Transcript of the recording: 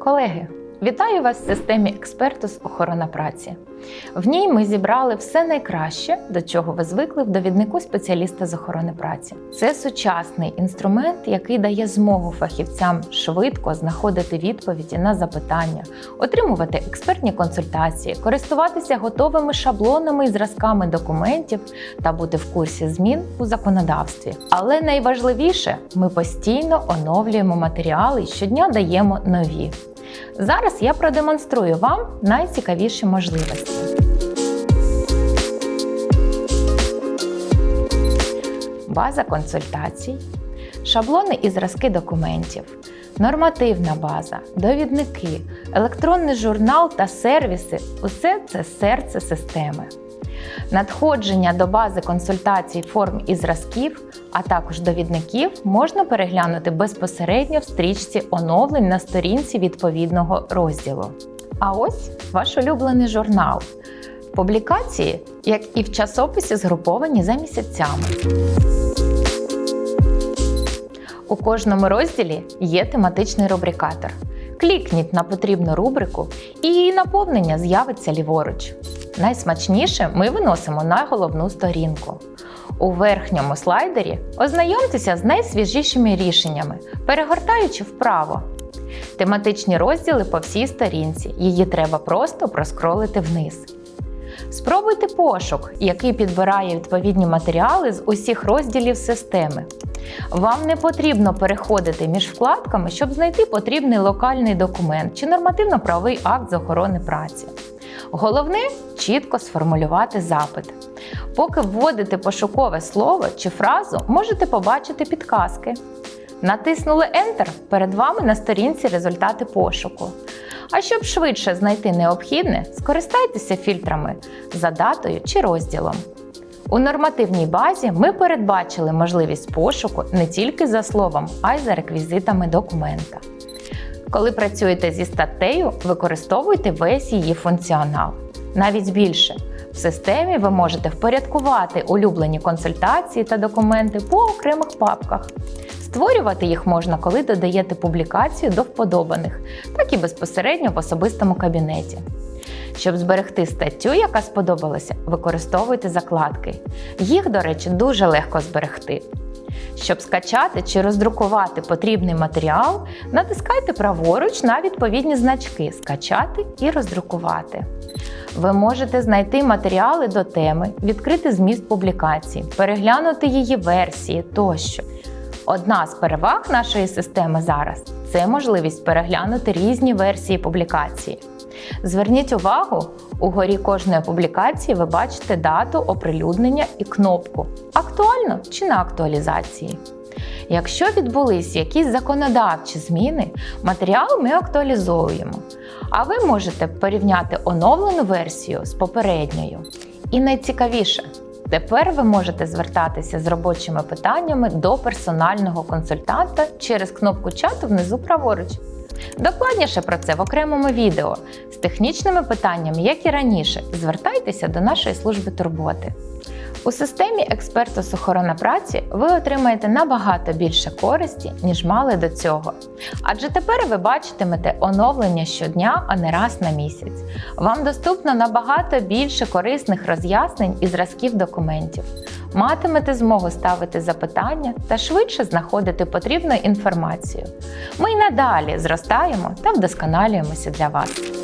колеги! Вітаю вас в системі експерту з охорона праці. В ній ми зібрали все найкраще, до чого ви звикли в довіднику спеціаліста з охорони праці. Це сучасний інструмент, який дає змогу фахівцям швидко знаходити відповіді на запитання, отримувати експертні консультації, користуватися готовими шаблонами і зразками документів та бути в курсі змін у законодавстві. Але найважливіше, ми постійно оновлюємо матеріали і щодня даємо нові. Зараз я продемонструю вам найцікавіші можливості. База консультацій, шаблони і зразки документів, нормативна база, довідники, електронний журнал та сервіси усе це серце системи. Надходження до бази консультацій форм і зразків, а також довідників можна переглянути безпосередньо в стрічці оновлень на сторінці відповідного розділу. А ось ваш улюблений журнал. Публікації, як і в часописі, згруповані за місяцями. У кожному розділі є тематичний рубрикатор. Клікніть на потрібну рубрику, і її наповнення з'явиться ліворуч. Найсмачніше ми виносимо на головну сторінку. У верхньому слайдері ознайомтеся з найсвіжішими рішеннями, перегортаючи вправо. Тематичні розділи по всій сторінці. Її треба просто проскролити вниз. Спробуйте пошук, який підбирає відповідні матеріали з усіх розділів системи. Вам не потрібно переходити між вкладками, щоб знайти потрібний локальний документ чи нормативно-правовий акт з охорони праці. Головне чітко сформулювати запит. Поки вводите пошукове слово чи фразу, можете побачити підказки. Натиснули Enter перед вами на сторінці результати пошуку. А щоб швидше знайти необхідне, скористайтеся фільтрами за датою чи розділом. У нормативній базі ми передбачили можливість пошуку не тільки за словом, а й за реквізитами документа. Коли працюєте зі статтею, використовуйте весь її функціонал. Навіть більше. В системі ви можете впорядкувати улюблені консультації та документи по окремих папках. Створювати їх можна, коли додаєте публікацію до вподобаних, так і безпосередньо в особистому кабінеті. Щоб зберегти статтю, яка сподобалася, використовуйте закладки. Їх, до речі, дуже легко зберегти. Щоб скачати чи роздрукувати потрібний матеріал, натискайте праворуч на відповідні значки Скачати і роздрукувати. Ви можете знайти матеріали до теми, відкрити зміст публікації, переглянути її версії тощо. Одна з переваг нашої системи зараз це можливість переглянути різні версії публікації. Зверніть увагу, угорі кожної публікації ви бачите дату оприлюднення і кнопку Актуально чи на актуалізації. Якщо відбулись якісь законодавчі зміни, матеріал ми актуалізовуємо, а ви можете порівняти оновлену версію з попередньою. І найцікавіше, тепер ви можете звертатися з робочими питаннями до персонального консультанта через кнопку чату внизу праворуч. Докладніше про це в окремому відео з технічними питаннями, як і раніше, звертайтеся до нашої служби турботи. У системі експерту з охорони праці ви отримаєте набагато більше користі, ніж мали до цього. Адже тепер ви бачитимете оновлення щодня, а не раз на місяць. Вам доступно набагато більше корисних роз'яснень і зразків документів. Матимете змогу ставити запитання та швидше знаходити потрібну інформацію. Ми й надалі зростаємо та вдосконалюємося для вас.